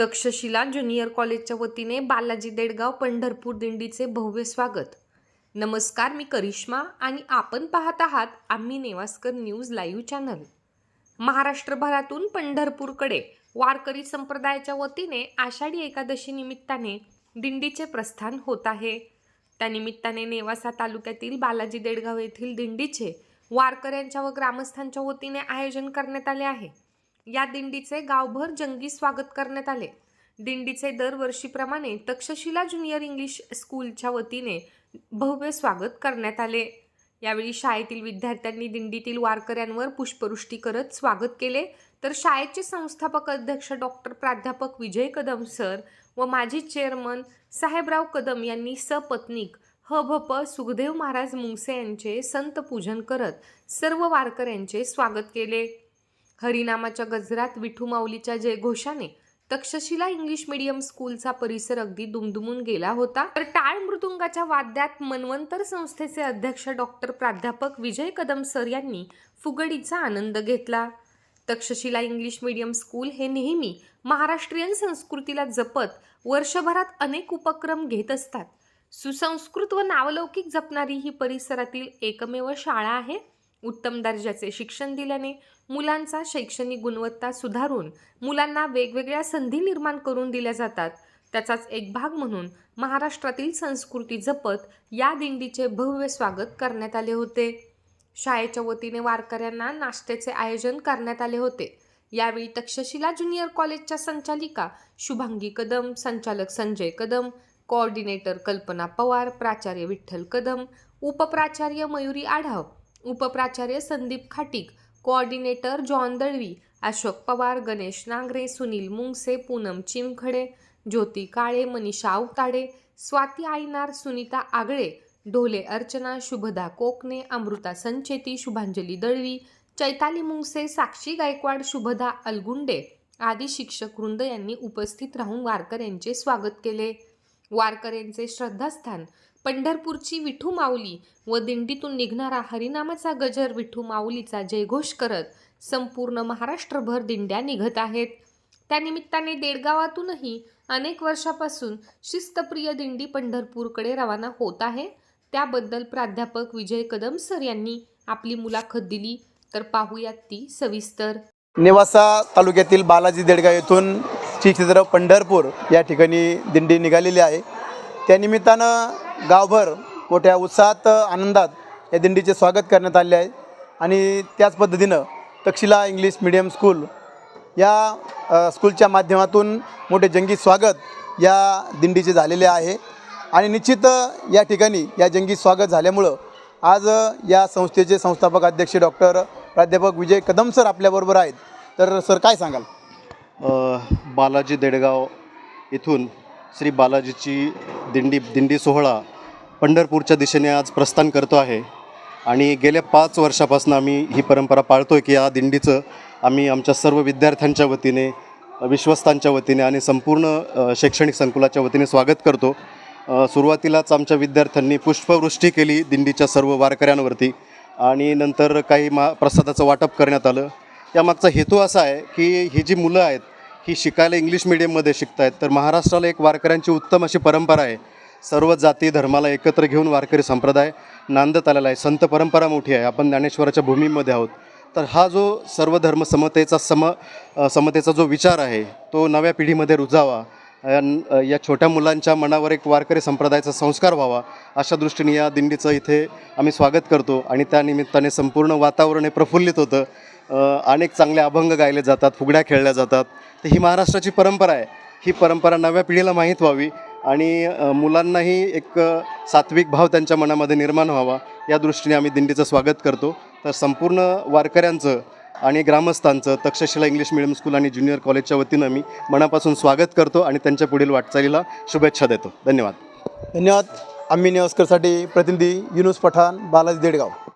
Takshashila junior कॉलेजच्या वतीने बालाजी देडगाव पंढरपूर दिंडीचे भव्य स्वागत. नमस्कार मी करिश्मा आणि आपण पाहत आहात आम्ही नेवास्कर न्यूज लाईव्ह चॅनल. महाराष्ट्रभरातून पंढरपूरकडे वारकरी संप्रदायाच्या वतीने आषाढी एकादशी निमित्ताने दिंडीचे प्रस्थान होत आहे. त्यानिमित्ताने नेवासा तालुक्यातील बालाजी देडगाव येथील दिंडीचे वारकऱ्यांच्या व ग्रामस्थांच्या वतीने आयोजन करण्यात आले आहे. या दिंडीचे गावभर जंगी स्वागत करण्यात आले. दिंडीचे दरवर्षीप्रमाणे तक्षशिला ज्युनियर इंग्लिश स्कूलच्या वतीने भव्य स्वागत करण्यात आले. यावेळी शाळेतील विद्यार्थ्यांनी दिंडीतील वारकऱ्यांवर पुष्पवृष्टी करत स्वागत केले. तर शाळेचे संस्थापक अध्यक्ष डॉक्टर प्राध्यापक विजय कदम सर व माजी चेअरमन साहेबराव कदम यांनी सपत्नीक ह भ प सुखदेव महाराज मुंगसे यांचे संत पूजन करत सर्व वारकऱ्यांचे स्वागत केले. हरिनामाच्या गजरात विठू माऊलीच्या जयघोषाने तक्षशिला इंग्लिश मीडियम स्कूलचा परिसर अगदी दुमदुमून गेला होता. तर टाळ मृदुंगाच्या वाद्यात मनवंतर संस्थेचे अध्यक्ष डॉक्टर प्राध्यापक विजय कदम सर यांनी फुगडीचा आनंद घेतला. तक्षशिला इंग्लिश मीडियम स्कूल हे नेहमी महाराष्ट्रीयन संस्कृतीला जपत वर्षभरात अनेक उपक्रम घेत असतात. सुसंस्कृत व नावलौकिक जपणारी ही परिसरातील एकमेव शाळा आहे. उत्तम दर्जाचे शिक्षण दिल्याने मुलांचा शैक्षणिक गुणवत्ता सुधारून मुलांना वेगवेगळ्या संधी निर्माण करून दिल्या जातात. त्याचाच एक भाग म्हणून महाराष्ट्रातील संस्कृती जपत या दिंडीचे भव्य स्वागत करण्यात आले होते. शाळेच्या वतीने वारकऱ्यांना नाश्त्याचे आयोजन करण्यात आले होते. यावेळी तक्षशिला ज्युनियर कॉलेजच्या संचालिका शुभांगी कदम संचालक संजय कदम कोऑर्डिनेटर कल्पना पवार प्राचार्य विठ्ठल कदम उपप्राचार्य मयुरी आढाव उपप्राचार्य संदीप खाटीक कोऑर्डिनेटर जॉन दळवी अशोक पवार गणेश नांगरे सुनील मुंगसे पूनम चिमखडे ज्योती काळे मनीषा आवताडे स्वाती आईनार सुनीता आगळे ढोले अर्चना शुभदा कोकणे अमृता संचेती शुभांजली दळवी चैताली मुंगसे साक्षी गायकवाड शुभदा अलगुंडे आदी शिक्षक वृंद यांनी उपस्थित राहून वारकऱ्यांचे स्वागत केले. वारकऱ्यांचे श्रद्धास्थान पंढरपूरची विठू माऊली व दिंडीतून निघणारा हरिनामाचा गजर विठू माऊलीचा जयघोष करत संपूर्ण महाराष्ट्रभर दिंड्या निघत आहेत. त्यानिमित्ताने देडगावातूनही अनेक वर्षापासून शिस्तप्रिय दिंडी पंढरपूरकडे रवाना होत आहे. त्याबद्दल प्राध्यापक विजय कदम सर यांनी आपली मुलाखत दिली. तर पाहूयात ती सविस्तर. नेवासा तालुक्यातील बालाजी देडगाव येथून श्री क्षेत्र पंढरपूर या ठिकाणी दिंडी निघालेली आहे. त्यानिमित्तानं गावभर मोठ्या उत्साहात आनंदात या दिंडीचे स्वागत करण्यात आले आहे. आणि त्याच पद्धतीनं तक्षिला इंग्लिश मिडियम स्कूल या स्कूलच्या माध्यमातून मोठे जंगी स्वागत या दिंडीचे झालेले आहे. आणि निश्चित या ठिकाणी या जंगी स्वागत झाल्यामुळं आज या संस्थेचे संस्थापक अध्यक्ष डॉक्टर प्राध्यापक विजय कदम सर आपल्याबरोबर आहेत. तर सर काय सांगाल? बालाजी देडगाव इथून श्री बालाजीची दिंडी दिंडी सोहळा पंढरपूरच्या दिशेने आज प्रस्थान करतो आहे. आणि गेल्या पाच वर्षापासून आम्ही ही परंपरा पाळतो आहे की या दिंडीचं आम्ही आमच्या सर्व विद्यार्थ्यांच्या वतीने विश्वस्तांच्या वतीने आणि संपूर्ण शैक्षणिक संकुलाच्या वतीने स्वागत करतो. सुरुवातीलाच आमच्या विद्यार्थ्यांनी पुष्पवृष्टी केली दिंडीच्या सर्व वारकऱ्यांवरती. आणि नंतर काही मा प्रसादाचं वाटप करण्यात आलं. यामागचा हेतू असा आहे की ही जी मुलं आहेत ही शिकायला इंग्लिश मिडियममध्ये शिकत आहेत तर महाराष्ट्राला एक वारकऱ्यांची उत्तम अशी परंपरा आहे. सर्व जाती धर्माला एकत्र घेऊन वारकरी संप्रदाय नांदत आलेला आहे. संत परंपरा मोठी आहे. आपण ज्ञानेश्वराच्या भूमीमध्ये आहोत. तर हा जो सर्व धर्म समतेचा सम समतेचा जो विचार आहे तो नव्या पिढीमध्ये रुजावा या छोट्या मुलांच्या मनावर एक वारकरी संप्रदायाचा संस्कार व्हावा अशा दृष्टीने या दिंडीचं इथे आम्ही स्वागत करतो. आणि त्या निमित्ताने संपूर्ण वातावरण हे प्रफुल्लित होतं. अनेक चांगले अभंग गायले जातात फुगड्या खेळल्या जातात. तर ही महाराष्ट्राची परंपरा आहे. ही परंपरा नव्या पिढीला माहीत व्हावी. आणि मुलांनाही एक सात्विक भाव त्यांच्या मनामध्ये निर्माण व्हावा या दृष्टीने आम्ही दिंडीचं स्वागत करतो. तर संपूर्ण वारकऱ्यांचं आणि ग्रामस्थांचं तक्षशिला इंग्लिश मिडियम स्कूल आणि ज्युनियर कॉलेजच्या वतीनं मी मनापासून स्वागत करतो आणि त्यांच्या पुढील वाटचालीला शुभेच्छा देतो. धन्यवाद. धन्यवाद. आम्ही नेवस्करसाठी प्रतिनिधी युनुस पठाण बालाजी देडगाव.